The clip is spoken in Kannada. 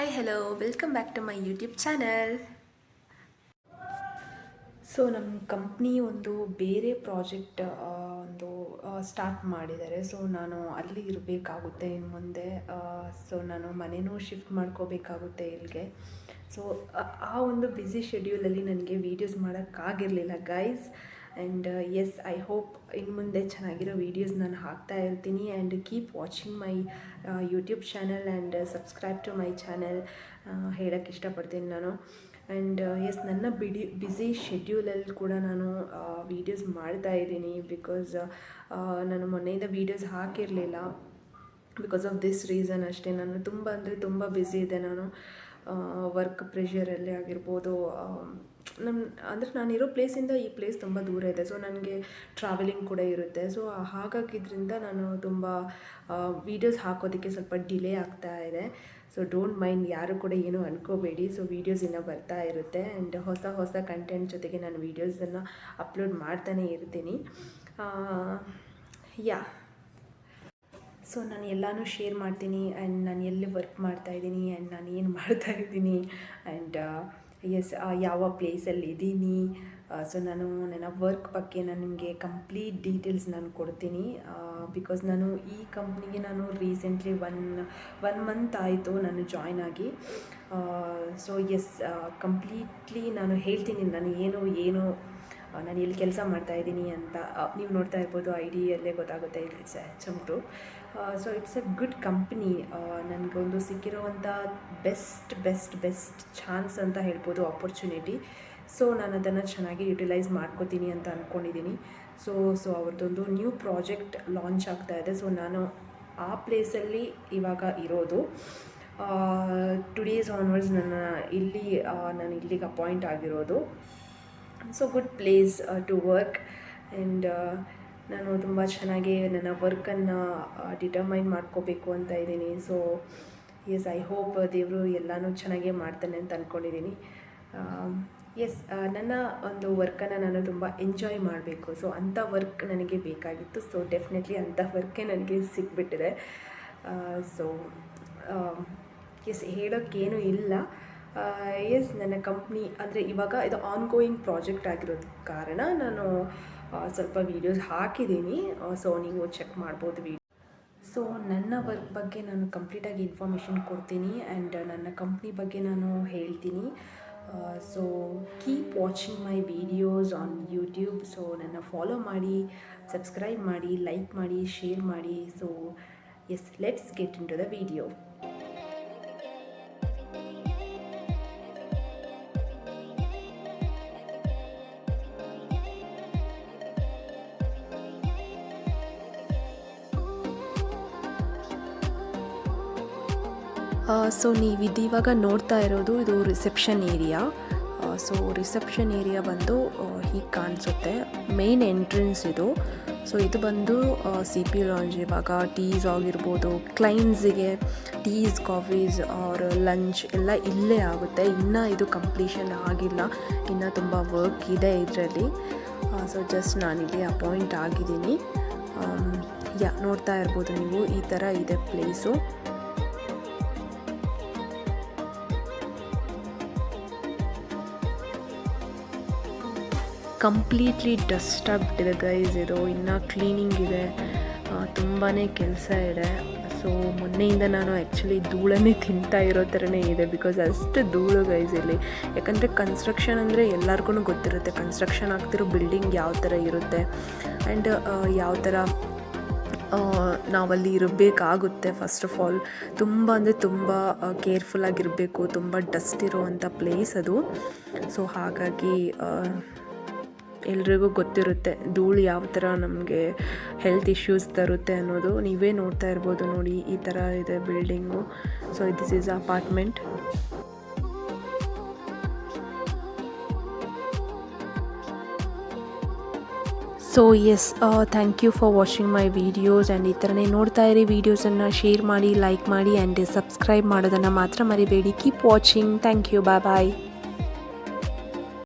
Hi hello welcome back to my YouTube channel so ನಮ್ಮ ಕಂಪ್ನಿ ಒಂದು ಬೇರೆ ಪ್ರಾಜೆಕ್ಟ್ ಒಂದು ಸ್ಟಾರ್ಟ್ ಮಾಡಿದ್ದಾರೆ. ಸೊ ನಾನು ಅಲ್ಲಿ ಇರಬೇಕಾಗುತ್ತೆ ಇನ್ನು ಮುಂದೆ. ಸೊ ನಾನು ಮನೆಯೂ ಶಿಫ್ಟ್ ಮಾಡ್ಕೋಬೇಕಾಗುತ್ತೆ ಇಲ್ಲಿಗೆ. ಸೊ ಆ ಒಂದು ಬ್ಯುಸಿ ಶೆಡ್ಯೂಲಲ್ಲಿ ನನಗೆ videos ಮಾಡೋಕ್ಕಾಗಿರಲಿಲ್ಲ guys and yes I hope ಇನ್ನು ಮುಂದೆ ಚೆನ್ನಾಗಿರೋ ವೀಡಿಯೋಸ್ ನಾನು ಹಾಕ್ತಾ ಇರ್ತೀನಿ. And keep watching my YouTube channel and subscribe to my channel ಹೇಳೋಕ್ಕೆ ಇಷ್ಟಪಡ್ತೀನಿ ನಾನು. ಆ್ಯಂಡ್ ಎಸ್ ನನ್ನ ಬಿಡಿ ಬ್ಯುಸಿ ಶೆಡ್ಯೂಲಲ್ಲಿ ಕೂಡ ನಾನು ವೀಡಿಯೋಸ್ ಮಾಡ್ತಾ ಇದ್ದೀನಿ ಬಿಕಾಸ್ ನಾನು ಮೊನ್ನೆಯಿಂದ ವೀಡಿಯೋಸ್ ಹಾಕಿರಲಿಲ್ಲ. ಬಿಕಾಸ್ ಆಫ್ ದಿಸ್ ರೀಸನ್ ಅಷ್ಟೇ. ನಾನು ತುಂಬ ಅಂದರೆ ತುಂಬ ಬ್ಯುಸಿ ಇದೆ ನಾನು. ವರ್ಕ್ ಪ್ರೆಷರಲ್ಲೇ ಆಗಿರ್ಬೋದು ನಮ್ಮ ಅಂದರೆ ನಾನಿರೋ ಪ್ಲೇಸಿಂದ ಈ ಪ್ಲೇಸ್ ತುಂಬ ದೂರ ಇದೆ. ಸೊ ನನಗೆ ಟ್ರಾವೆಲಿಂಗ್ ಕೂಡ ಇರುತ್ತೆ. ಸೊ ಹಾಗಾಗಿದ್ದರಿಂದ ನಾನು ತುಂಬ ವೀಡಿಯೋಸ್ ಹಾಕೋದಕ್ಕೆ ಸ್ವಲ್ಪ ಡಿಲೇ ಆಗ್ತಾ ಇದೆ. ಸೊ ಡೋಂಟ್ ಮೈಂಡ್ ಯಾರು ಕೂಡ ಏನೂ ಅನ್ಕೋಬೇಡಿ. ಸೊ ವೀಡಿಯೋಸ್ ಇನ್ನೂ ಬರ್ತಾ ಇರುತ್ತೆ. ಆ್ಯಂಡ್ ಹೊಸ ಹೊಸ ಕಂಟೆಂಟ್ ಜೊತೆಗೆ ನಾನು ವೀಡಿಯೋಸನ್ನು ಅಪ್ಲೋಡ್ ಮಾಡ್ತಾನೇ ಇರ್ತೀನಿ. ಯಾ ಸೊ ನಾನು ಎಲ್ಲನೂ ಶೇರ್ ಮಾಡ್ತೀನಿ ಆ್ಯಂಡ್ ನಾನು ಎಲ್ಲಿ ವರ್ಕ್ ಮಾಡ್ತಾ ಇದ್ದೀನಿ ಆ್ಯಂಡ್ ನಾನು ಏನು ಮಾಡ್ತಾ ಇದ್ದೀನಿ ಆ್ಯಂಡ್ ಎಸ್ ಯಾವ ಪ್ಲೇಸಲ್ಲಿ ಇದ್ದೀನಿ. ಸೊ ನಾನು ನನ್ನ ವರ್ಕ್ ಬಗ್ಗೆ ನಾನು ನಿಮಗೆ ಕಂಪ್ಲೀಟ್ ಡೀಟೇಲ್ಸ್ ನಾನು ಕೊಡ್ತೀನಿ. ಬಿಕಾಸ್ ನಾನು ಈ ಕಂಪ್ನಿಗೆ ನಾನು ರೀಸೆಂಟ್ಲಿ ಒನ್ ಒನ್ ಮಂತ್ ಆಯಿತು ನಾನು ಜಾಯ್ನ್ ಆಗಿ. ಸೊ ಎಸ್ ಕಂಪ್ಲೀಟ್ಲಿ ನಾನು ಹೇಳ್ತೀನಿ. ನಾನು ಏನು ಏನು ನಾನು ಇಲ್ಲಿ ಕೆಲಸ ಮಾಡ್ತಾ ಇದ್ದೀನಿ ಅಂತ ನೀವು ನೋಡ್ತಾ ಇರ್ಬೋದು ಐ ಡಿಯಲ್ಲೇ ಗೊತ್ತಾಗುತ್ತೆ it's H M so it's a good company ನನಗೊಂದು ಸಿಕ್ಕಿರೋವಂಥ ಬೆಸ್ಟ್ ಬೆಸ್ಟ್ ಬೆಸ್ಟ್ ಚಾನ್ಸ್ ಅಂತ ಹೇಳ್ಬೋದು ಆಪರ್ಚುನಿಟಿ ಸೊ ನಾನು ಅದನ್ನು ಚೆನ್ನಾಗಿ ಯುಟಿಲೈಸ್ ಮಾಡ್ಕೋತೀನಿ ಅಂತ ಅಂದ್ಕೊಂಡಿದ್ದೀನಿ ಸೊ ಸೊ ಅವ್ರದ್ದೊಂದು ನ್ಯೂ ಪ್ರಾಜೆಕ್ಟ್ ಲಾಂಚ್ ಆಗ್ತಾ ಇದೆ. ಸೊ ನಾನು ಆ ಪ್ಲೇಸಲ್ಲಿ ಇವಾಗ ಇರೋದು. ಟು ಡೇಸ್ ಆನ್ವರ್ಡ್ಸ್ ನನ್ನ ಇಲ್ಲಿ ನಾನು ಇಲ್ಲಿಗೆ ಅಪಾಯಿಂಟ್ ಆಗಿರೋದು. So good place to work and ನಾನು ತುಂಬ ಚೆನ್ನಾಗಿ ನನ್ನ ವರ್ಕನ್ನು ಡಿಟರ್ಮೈನ್ ಮಾಡ್ಕೋಬೇಕು ಅಂತ ಇದ್ದೀನಿ. ಸೊ ಎಸ್ ಐ ಹೋಪ್ ದೇವರು ಎಲ್ಲನೂ ಚೆನ್ನಾಗೇ ಮಾಡ್ತಾನೆ ಅಂತ ಅಂದ್ಕೊಂಡಿದ್ದೀನಿ ಎಸ್ ನನ್ನ ಒಂದು ವರ್ಕನ್ನು ನಾನು ತುಂಬ ಎಂಜಾಯ್ ಮಾಡಬೇಕು. ಸೊ ಅಂಥ ವರ್ಕ್ ನನಗೆ ಬೇಕಾಗಿತ್ತು. ಸೊ ಡೆಫಿನೆಟ್ಲಿ ಅಂಥ ವರ್ಕೇ ನನಗೆ ಸಿಕ್ಬಿಟ್ಟಿದೆ ಸೊ ಎಸ್ ಹೇಳೋಕ್ಕೇನೂ ಇಲ್ಲ. ಎಸ್ ನನ್ನ ಕಂಪ್ನಿ ಅಂದರೆ ಇವಾಗ ಇದು ಆನ್ ಗೋಯಿಂಗ್ ಪ್ರಾಜೆಕ್ಟ್ ಆಗಿರೋದು ಕಾರಣ ನಾನು ಸ್ವಲ್ಪ ವೀಡಿಯೋಸ್ ಹಾಕಿದ್ದೀನಿ. ಸೊ ನೀವು ಚೆಕ್ ಮಾಡ್ಬೋದು ವೀಡಿಯೋ ಸೊ ನನ್ನ ವರ್ಕ್ ಬಗ್ಗೆ ನಾನು ಕಂಪ್ಲೀಟಾಗಿ ಇನ್ಫಾರ್ಮೇಷನ್ ಕೊಡ್ತೀನಿ ಆ್ಯಂಡ್ ನನ್ನ ಕಂಪ್ನಿ ಬಗ್ಗೆ ನಾನು ಹೇಳ್ತೀನಿ. So keep watching my videos on YouTube so ನನ್ನ ಫಾಲೋ ಮಾಡಿ ಸಬ್ಸ್ಕ್ರೈಬ್ ಮಾಡಿ ಲೈಕ್ ಮಾಡಿ ಶೇರ್ ಮಾಡಿ. So yes let's get into the video so ನೀವು ಇದು ಇವಾಗ ನೋಡ್ತಾ ಇರೋದು ಇದು reception area so reception area ಬಂದು ಹೀಗೆ ಕಾಣಿಸುತ್ತೆ. ಮೇನ್ ಎಂಟ್ರೆನ್ಸ್ ಇದು. ಸೊ ಇದು ಬಂದು ಸಿ ಪಿ ಲಾಂಜ್ ಇವಾಗ ಟೀಸ್ ಆಗಿರ್ಬೋದು ಕ್ಲೈಂಟ್ಸಿಗೆ ಟೀಸ್ ಕಾಫೀಸ್ ಆರ್ ಲಂಚ್ ಎಲ್ಲ ಇಲ್ಲೇ ಆಗುತ್ತೆ. ಇನ್ನೂ ಇದು ಕಂಪ್ಲೀಷನ್ ಆಗಿಲ್ಲ. ಇನ್ನೂ ತುಂಬ ವರ್ಕ್ ಇದೆ ಇದರಲ್ಲಿ. ಸೊ ಜಸ್ಟ್ ನಾನಿಲ್ಲಿ ಅಪಾಯಿಂಟ್ ಆಗಿದ್ದೀನಿ. ಯಾ ನೋಡ್ತಾ ಇರ್ಬೋದು ನೀವು. ಈ ಥರ ಇದೆ ಪ್ಲೇಸು ಕಂಪ್ಲೀಟ್ಲಿ ಡಸ್ಟ್ ಆಗಿಬಿಟ್ಟಿದೆ ಗೈಸ್ ಇದು. ಇನ್ನೂ ಕ್ಲೀನಿಂಗ್ ಇದೆ. ತುಂಬಾ ಕೆಲಸ ಇದೆ. ಸೊ ಮೊನ್ನೆಯಿಂದ ನಾನು ಆ್ಯಕ್ಚುಲಿ ಧೂಳನ್ನೇ ತಿಂತಾ ಇರೋ ಥರನೇ ಇದೆ ಬಿಕಾಸ್ ಅಷ್ಟು ಧೂಳು ಗೈಸ್ ಇಲ್ಲಿ. ಯಾಕಂದರೆ ಕನ್ಸ್ಟ್ರಕ್ಷನ್ ಅಂದರೆ ಎಲ್ಲರಿಗೂ ಗೊತ್ತಿರುತ್ತೆ. ಕನ್ಸ್ಟ್ರಕ್ಷನ್ ಆಗ್ತಿರೋ ಬಿಲ್ಡಿಂಗ್ ಯಾವ ಥರ ಇರುತ್ತೆ. ಆ್ಯಂಡ್ ಯಾವ ಥರ ನಾವಲ್ಲಿ ಇರಬೇಕಾಗುತ್ತೆ ಫಸ್ಟ್ ಆಫ್ ಆಲ್ ತುಂಬ ಅಂದರೆ ತುಂಬ ಕೇರ್ಫುಲ್ಲಾಗಿರಬೇಕು ತುಂಬ ಡಸ್ಟ್ ಇರುವಂಥ ಪ್ಲೇಸ್ ಅದು. ಸೊ ಹಾಗಾಗಿ ಎಲ್ರಿಗೂ ಗೊತ್ತಿರುತ್ತೆ ಧೂಳು ಯಾವ ಥರ ನಮಗೆ ಹೆಲ್ತ್ ಇಶ್ಯೂಸ್ ತರುತ್ತೆ ಅನ್ನೋದು. ನೀವೇ ನೋಡ್ತಾ ಇರ್ಬೋದು ನೋಡಿ, ಈ ಥರ ಇದೆ building so this is apartment so yes thank you for watching my videos and ಈ ಥರನೇ ನೋಡ್ತಾ ಇರಿ ವೀಡಿಯೋಸನ್ನು ಶೇರ್ ಮಾಡಿ ಲೈಕ್ ಮಾಡಿ ಆ್ಯಂಡ್ ಸಬ್ಸ್ಕ್ರೈಬ್ ಮಾಡೋದನ್ನು ಮಾತ್ರ ಮರಿಬೇಡಿ. Keep watching thank you bye bye